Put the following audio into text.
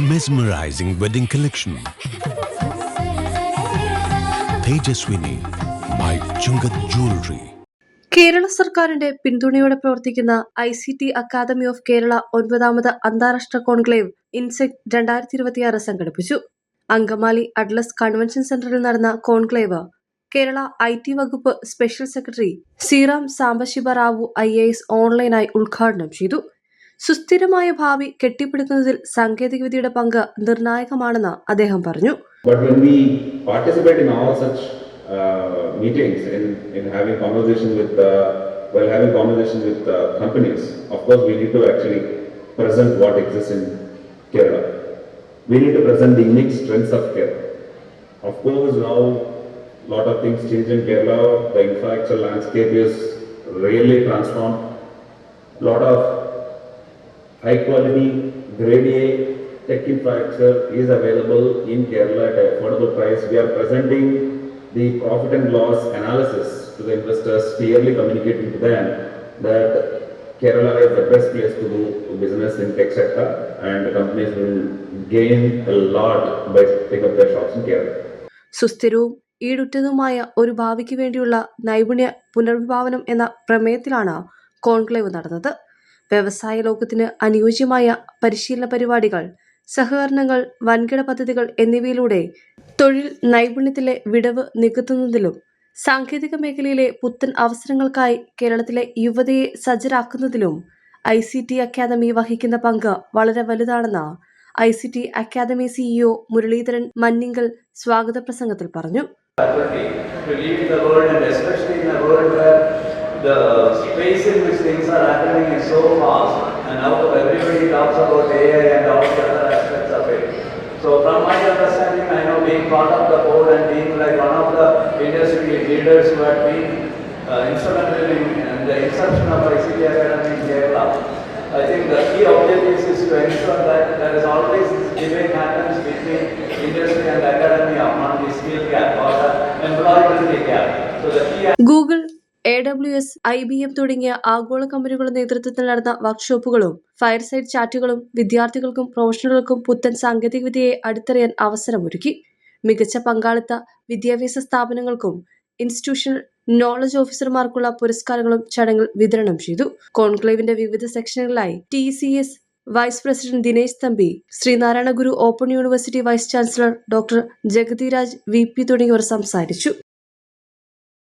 mesmerizing wedding collection Tejaswini by Chungath jewellery Kerala സർക്കാരിന്റെ പിന്തുണയോടെ പ്രവർത്തിക്കുന്ന I C T academy of Kerala ഒൻപതാമത് അന്താരാഷ്ട്ര conclave insect രണ്ടായിരത്തി ഇരുപത്തിയാറ് സംഘടിപ്പിച്ചു. അങ്കമാലി അഡ്ലസ് കൺവെൻഷൻ സെന്ററിൽ നടന്ന കോൺക്ലേവ് കേരള ഐ ടി വകുപ്പ് special secretary Sriram Sambasiva Rao I A S ഓൺലൈനായി ഉദ്ഘാടനം ചെയ്തു. സുസ്ഥിരമായ ഭാവി കെട്ടിപ്പടുക്കുന്നതിൽ സാങ്കേതികവിദ്യയുടെ പങ്ക് നിർണായകമാണെന്ന് അദ്ദേഹം പറഞ്ഞു But when we participate in all such uh, meetings, in, in having conversation with, uh, while having conversations with uh, companies, of course, we need to actually present what exists in Kerala. We need to present the unique strengths of Kerala. Of course, now lot of things change in Kerala. The infrastructure landscape is really transformed. Lot of high quality grade A tech infrastructure is available in Kerala at affordable price. We are presenting the profit and loss analysis to the investors, clearly communicating to them that Kerala is the best place to do business in tech sector and companies will gain a lot by taking up their shops in Kerala. സുസ്ഥിരവും ഈടുറ്റതുമായ ഒരു ഭാവിക്ക് വേണ്ടിയുള്ള നൈപുണ്യ പുനർവിഭാവനം എന്ന പ്രമേയത്തിലാണ് conclave നടന്നത് വ്യവസായ ലോകത്തിന് അനുയോജ്യമായ പരിശീലന പരിപാടികൾ സഹകരണങ്ങൾ വൻകിട പദ്ധതികൾ എന്നിവയിലൂടെ തൊഴിൽ നൈപുണ്യത്തിലെ വിടവ് നികത്തുന്നതിലും സാങ്കേതിക മേഖലയിലെ പുത്തൻ അവസരങ്ങൾക്കായി കേരളത്തിലെ യുവതയെ സജ്ജരാക്കുന്നതിലും ഐ സി ടി അക്കാദമി വഹിക്കുന്ന പങ്ക് വളരെ വലുതാണെന്ന് I C T academy CEO Muraleedharan Manninkal സ്വാഗത പ്രസംഗത്തിൽ പറഞ്ഞു. the space in which things are happening is so fast and now everybody talks about AI and all the other aspects of it. So from my understanding, I know being part of the board and being like one of the industry leaders who had been uh, instrumental in the inception of ICT Academy in Kerala, I think the key objective is to ensure that there is always this debate happens between industry and academia on the skill gap or the employability gap. So the key Google W S I B M തുടങ്ങിയ ആഗോള കമ്പനികളുടെ നേതൃത്വത്തിൽ നടന്ന വർക്ക്ഷോപ്പുകളും ഫയർസൈഡ് ചാറ്റുകളും വിദ്യാർത്ഥികൾക്കും പ്രൊഫഷണലുകൾക്കും പുത്തൻ സാങ്കേതികവിദ്യയെ അടുത്തറിയാൻ അവസരമൊരുക്കി. മികച്ച പങ്കാളിത്ത വിദ്യാഭ്യാസ സ്ഥാപനങ്ങൾക്കും ഇൻസ്റ്റിറ്റ്യൂഷണൽ നോളജ് ഓഫീസർമാർക്കുള്ള പുരസ്കാരങ്ങളും ചടങ്ങിൽ വിതരണം ചെയ്തു. കോൺക്ലേവിന്റെ വിവിധ സെക്ഷനുകളിലായി T C S vice president Dinesh Thampi Sreenarayana Guru open university vice chancellor doctor Jagathiraj V P തുടങ്ങിയവർ സംസാരിച്ചു.